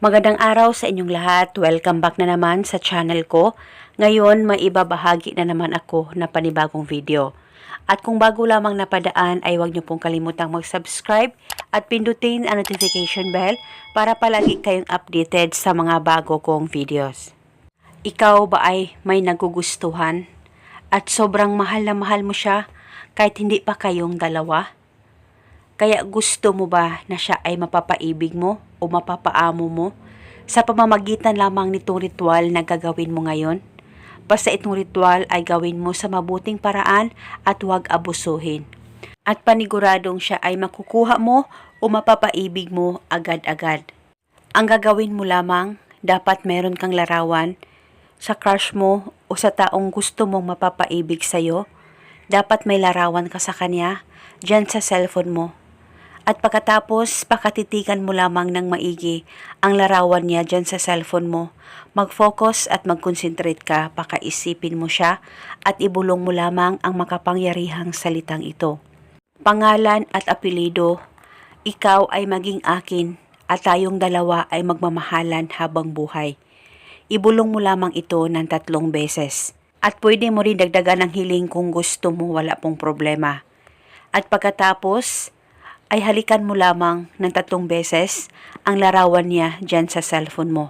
Magandang araw sa inyong lahat. Welcome back na naman sa channel ko. Ngayon, may ibabahagi na naman ako na panibagong video. At kung bago lamang napadaan ay huwag niyo pong kalimutang mag-subscribe at pindutin ang notification bell para palagi kayong updated sa mga bago kong videos. Ikaw ba ay may nagugustuhan at sobrang mahal na mahal mo siya kahit hindi pa kayong dalawa? Kaya gusto mo ba na siya ay mapapaibig mo o mapapaamo mo sa pamamagitan lamang nitong ritual na gagawin mo ngayon? Basta itong ritual ay gawin mo sa mabuting paraan at huwag abusuhin. At paniguradong siya ay makukuha mo o mapapaibig mo agad-agad. Ang gagawin mo lamang, dapat meron kang larawan sa crush mo o sa taong gusto mong mapapaibig sa'yo. Dapat may larawan ka sa kanya dyan sa cellphone mo. At pagkatapos, pakatitikan mo lamang ng maigi ang larawan niya dyan sa cellphone mo. Mag-focus at mag-concentrate ka, pakaisipin mo siya at ibulong mo lamang ang makapangyarihang salitang ito. Pangalan at apelido, ikaw ay maging akin at tayong dalawa ay magmamahalan habang buhay. Ibulong mo lamang ito ng tatlong beses. At pwede mo rin dagdagan ng hiling kung gusto mo wala pong problema. At pagkatapos, ay halikan mo lamang ng tatlong beses ang larawan niya dyan sa cellphone mo.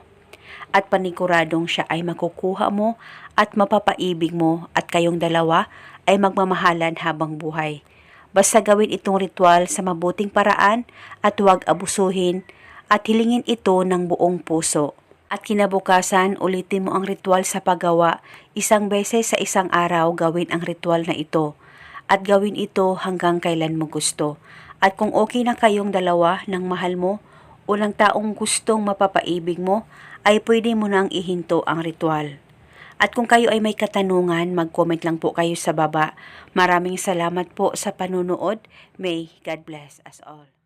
At paniguradong siya ay makukuha mo at mapapaibig mo at kayong dalawa ay magmamahalan habang buhay. Basta gawin itong ritual sa mabuting paraan at huwag abusuhin at hilingin ito ng buong puso. At kinabukasan, ulitin mo ang ritual sa paggawa. Isang beses sa isang araw gawin ang ritual na ito. At gawin ito hanggang kailan mo gusto. At kung okay na kayong dalawa ng mahal mo o ng taong gustong mapapaibig mo, ay pwede mo nang ihinto ang ritual. At kung kayo ay may katanungan, mag-comment lang po kayo sa baba. Maraming salamat po sa panunood. May God bless us all.